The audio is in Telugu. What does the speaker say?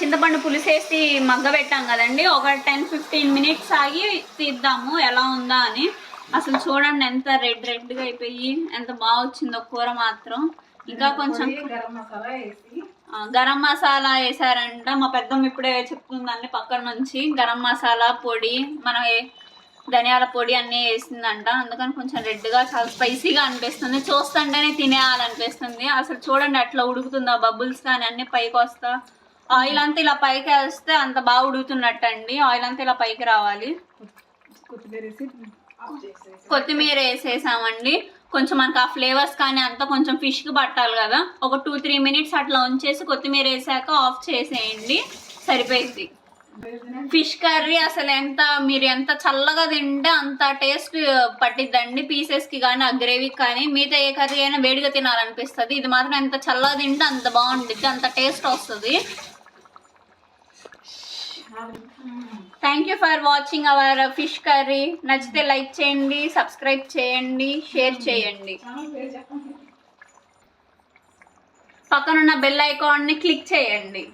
చింతపండు పులిసేసి మగ్గ పెట్టాం కదండి. ఒక టెన్ ఫిఫ్టీన్ మినిట్స్ ఆగి తీద్దాము ఎలా ఉందా అని. అసలు చూడండి ఎంత రెడ్ రెడ్గా అయిపోయి ఎంత బాగా వచ్చిందో కూర మాత్రం. ఇంకా కొంచెం గరం మసాలా వేసారంట. మా పెద్దమ్మ ఇప్పుడే చెప్తుందండి పక్కన నుంచి. గరం మసాలా పొడి మనం ధనియాల పొడి అన్నీ వేసిందంట. అందుకని కొంచెం రెడ్గా చాలా స్పైసీగా అనిపిస్తుంది. చూస్తుంటేనే తినేయాలనిపిస్తుంది. అసలు చూడండి అట్లా ఉడుకుతుందా బబుల్స్ కానీ అన్ని పైకి వస్తా ఆయిల్ అంతా ఇలా పైకి వేస్తే అంత బాగా ఉడుకుతున్నట్టు అండి ఆయిల్ అంతా ఇలా పైకి రావాలి. కొత్తిమీర వేసేసామండి. కొంచెం మనకు ఆ ఫ్లేవర్స్ కానీ అంతా కొంచెం ఫిష్కి పట్టాలి కదా. ఒక టూ త్రీ మినిట్స్ అట్లా ఉంచేసి కొత్తిమీర వేసాక ఆఫ్ చేసేయండి. సరిపోయింది. ఫిష్ కర్రీ అసలు ఎంత మీరు ఎంత చల్లగా తింటే అంత టేస్ట్ పట్టిద్దండి. పీసెస్కి కానీ ఆ గ్రేవీకి కానీ. మిగతా ఏ కర్రీ అయినా వేడిగా తినాలనిపిస్తుంది. ఇది మాత్రం ఎంత చల్లగా తింటే అంత బాగుంటుంది అంత టేస్ట్ వస్తుంది. Thank you for watching our fish curry నచ్చితే లైక్ చేయండి సబ్స్క్రైబ్ చేయండి షేర్ చేయండి. పక్కనున్న బెల్ ఐకాన్ని క్లిక్ చేయండి.